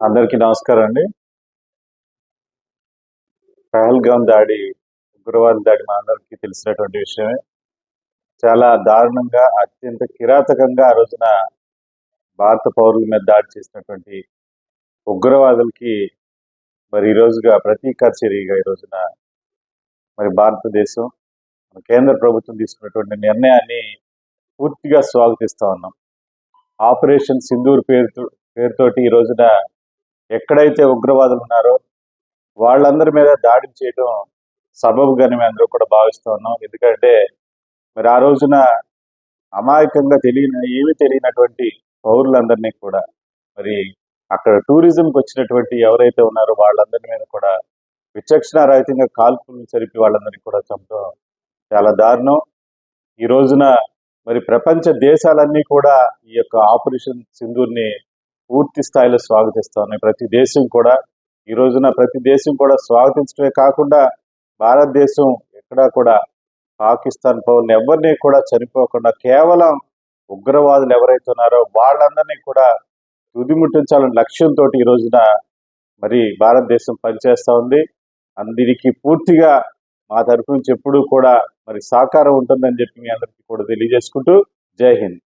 అందరికీ నమస్కారం అండి. పహల్గాం దాడి ఉగ్రవాద దాడి మా అందరికీ తెలిసినటువంటి విషయమే. చాలా దారుణంగా అత్యంత కిరాతకంగా ఆ రోజున భారత పౌరుల మీద దాడి చేసినటువంటి ఉగ్రవాదులకి మరి ఈ రోజుగా ప్రతీకార చర్యగా ఈ రోజున మరి భారతదేశం కేంద్ర ప్రభుత్వం తీసుకున్నటువంటి నిర్ణయాన్ని పూర్తిగా స్వాగతిస్తా ఉన్నాం. ఆపరేషన్ సింధూర్ పేరుతో పేరుతోటి ఈ రోజున ఎక్కడైతే ఉగ్రవాదులు ఉన్నారో వాళ్ళందరి మీద దాడి చేయడం సబబుగానే మేము అందరూ కూడా భావిస్తూ ఉన్నాం. ఎందుకంటే మరి ఆ రోజున అమాయకంగా తెలియని ఏమీ తెలియనటువంటి పౌరులందరినీ కూడా మరి అక్కడ టూరిజంకి వచ్చినటువంటి ఎవరైతే ఉన్నారో వాళ్ళందరి మీద కూడా విచక్షణ రహితంగా కాల్పులు జరిపి వాళ్ళందరినీ కూడా చంపడం చాలా దారుణం. ఈ రోజున మరి ప్రపంచ దేశాలన్నీ కూడా ఈ యొక్క ఆపరేషన్ సింధూర్ని పూర్తి స్థాయిలో స్వాగతిస్తా. ఉన్నాయి ప్రతి దేశం కూడా ఈ రోజున ప్రతి దేశం కూడా స్వాగతించడమే కాకుండా భారతదేశం ఎక్కడా కూడా పాకిస్తాన్ పౌరులు ఎవరిని కూడా చనిపోకుండా కేవలం ఉగ్రవాదులు ఎవరైతే ఉన్నారో వాళ్ళందరినీ కూడా తుదిముట్టించాలనే లక్ష్యంతో ఈ రోజున మరి భారతదేశం పనిచేస్తూ ఉంది. అందరికీ పూర్తిగా మా తరఫు నుంచి ఎప్పుడూ కూడా మరి సహకారం ఉంటుందని చెప్పి మీ అందరికీ కూడా తెలియజేసుకుంటూ జై హింద్.